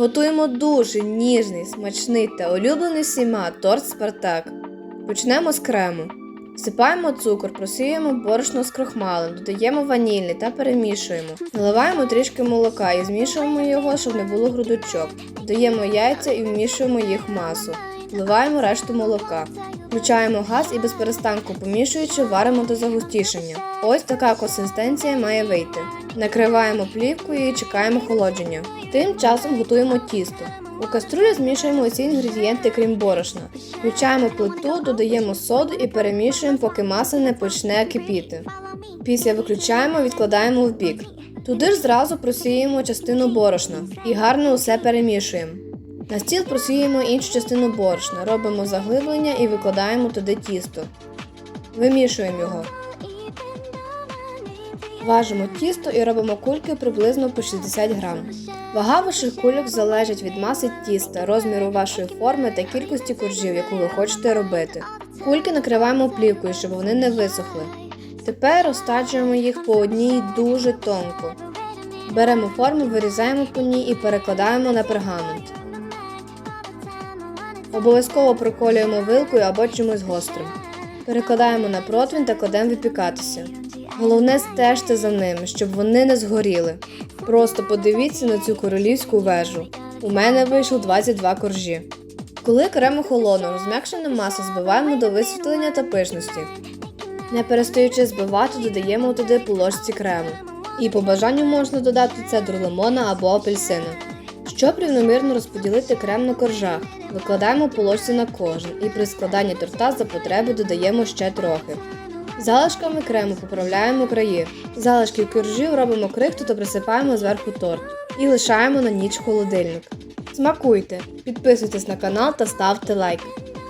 Готуємо дуже ніжний, смачний та улюблений всіма торт Спартак. Почнемо з крему. Всипаємо цукор, просіюємо борошно з крохмалем, додаємо ванільний та перемішуємо. Наливаємо трішки молока і змішуємо його, щоб не було грудочок. Додаємо яйця і вмішуємо їх масу. Вливаємо решту молока. Включаємо газ і без перестанку помішуючи, варимо до загустішення. Ось така консистенція має вийти. Накриваємо плівкою і чекаємо холодження. Тим часом готуємо тісто. У каструлі змішуємо усі інгредієнти, крім борошна. Включаємо плиту, додаємо соду і перемішуємо, поки маса не почне кипіти. Після виключаємо, відкладаємо в бік. Туди ж зразу просіємо частину борошна і гарно усе перемішуємо. На стіл просіємо іншу частину борошна, робимо заглиблення і викладаємо туди тісто. Вимішуємо його. Важимо тісто і робимо кульки приблизно по 60 грам. Вага ваших кульок залежить від маси тіста, розміру вашої форми та кількості коржів, яку ви хочете робити. Кульки накриваємо плівкою, щоб вони не висохли. Тепер розтаджуємо їх по одній дуже тонко. Беремо форму, вирізаємо по ній і перекладаємо на пергамент. Обов'язково проколюємо вилкою або чимось гострим. Перекладаємо на противень та кладемо випікатися. Головне стежте за ними, щоб вони не згоріли. Просто подивіться на цю королівську вежу. У мене вийшло 22 коржі. Коли крем охолонув, розм'якшену масу збиваємо до висвітлення та пишності. Не перестаючи збивати, додаємо туди по ложці крему. І по бажанню можна додати цедру лимона або апельсина. Щоб рівномірно розподілити крем на коржах, викладаємо полосці на кожен і при складанні торта за потреби додаємо ще трохи. Залишками крему поправляємо краї. Залишки коржів робимо крихту та присипаємо зверху торт. І лишаємо на ніч холодильник. Смакуйте, підписуйтесь на канал та ставте лайк.